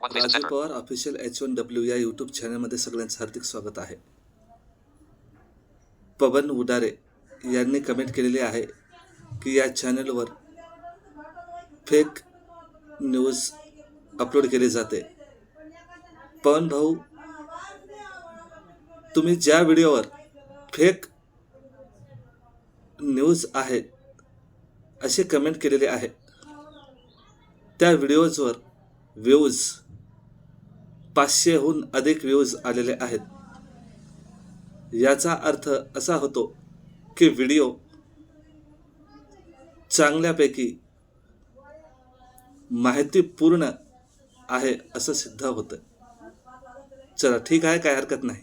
Raju Pawar official H one W या YouTube चॅनलमध्ये सगळ्यांचं हार्दिक स्वागत आहे. पवन उडारे यांनी कमेंट केलेली आहे की या चॅनलवर फेक न्यूज अपलोड केली जाते. पवन भाऊ तुम्ही ज्या व्हिडिओवर फेक न्यूज आहे असे कमेंट केलेले आहे त्या व्हिडिओजवर व्ह्यूज पाचशेहून अधिक व्ह्यूज आलेले आहेत. याचा अर्थ असा होतो की व्हिडिओ चांगल्यापैकी माहितीपूर्ण आहे असं सिद्ध होतं. चला ठीक आहे काय हरकत नाही.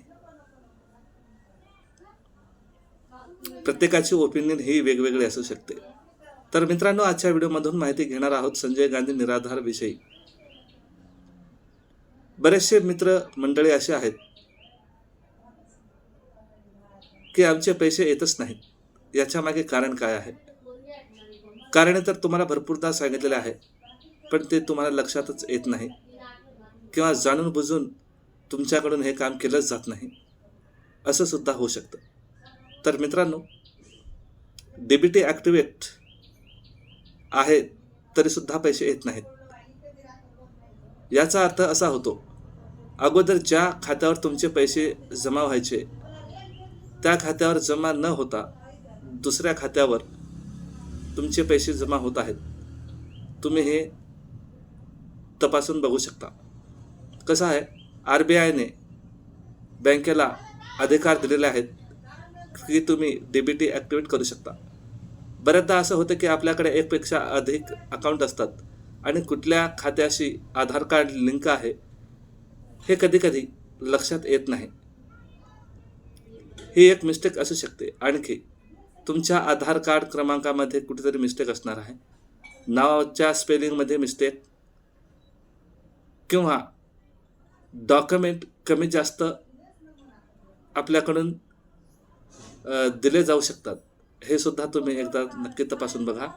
प्रत्येकाची ओपिनियन ही वेगवेगळी असू शकते. तर मित्रांनो आजच्या व्हिडिओमधून माहिती घेणार आहोत संजय गांधी निराधार विषयी. बरेचसे मित्र मंडळी असे आहेत की आमचे पैसे येतच नाहीत. याच्या मागे कारण काय आहे? कारण तर तुम्हाला भरपूरदा सांगितलेले आहे पण ते तुम्हाला लक्षातच येत नाही किंवा जाणून बुजून तुमच्याकडून हे काम केलंच जात नाही. असं सुद्धा होऊ शकतं. तर मित्रांनो डेबिटी ॲक्टिवेट आहे तरीसुद्धा पैसे येत नाहीत. याचा अर्थ असा होतो अगोदर ज्या खात्यावर तुमचे पैसे जमा व्हायचे त्या खात्यावर जमा न होता दुसऱ्या खात्यावर तुमचे पैसे जमा होत आहेत. तुम्ही हे तपासून बघू शकता. कसं आहे आर बी आयने बँकेला अधिकार दिलेले आहेत की तुम्ही डी बी टी ॲक्टिवेट करू शकता. बऱ्याचदा असं होतं की आपल्याकडे एकपेक्षा अधिक अकाउंट असतात. आणि कुठल्या खात्याशी आधार कार्ड लिंक आहे हे कधीकधी लक्षात येत नाही. ही एक मिस्टेक असू शकते. आणखी तुमच्या आधार कार्ड क्रमांकामध्ये कुठेतरी मिस्टेक असणार आहे. नावाच्या स्पेलिंगमध्ये मिस्टेक किंवा डॉक्युमेंट कमी जास्त आपल्याकडून दिले जाऊ शकतात. हे सुद्धा तुम्ही एकदा नक्की तपासून बघा.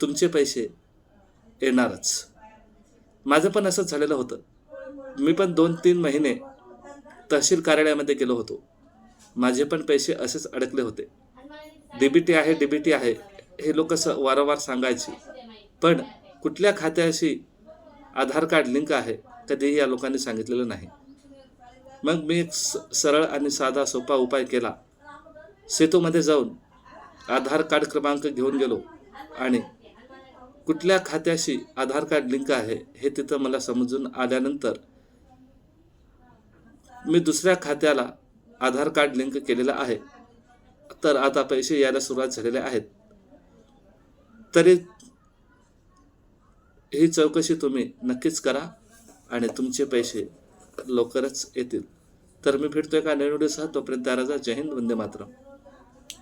तुमचे पैसे येणारच. माझं पण असंच झालेलं होतं. मी पण दोन तीन महिने तहसील कार्यालयामध्ये गेलो होतो. माझे पण पैसे असेच अडकले होते. डीबीटी आहे डीबीटी आहे हे लोक स वारंवार सांगायची. पण कुठल्या खात्याशी आधार कार्ड लिंक आहे कधीही या लोकांनी सांगितलेलं नाही. मग मी एक स सरळ आणि साधा सोपा उपाय केला. सेतूमध्ये जाऊन आधार कार्ड क्रमांक घेऊन गेलो आणि कुठल्या खात्याशी आधार कार्ड लिंक आहे हे तिथं मला समजून आल्यानंतर मी दुसऱ्या खात्याला आधार कार्ड लिंक केलेलं आहे. तर आता पैसे यायला सुरुवात झालेले आहेत. तरी ही चौकशी तुम्ही नक्कीच करा आणि तुमचे पैसे लवकरच येतील. तर मी भेटतोय का? नवीन व्हिडिओसह तोपर्यंत राजा. जय हिंद. वंदे मातरम.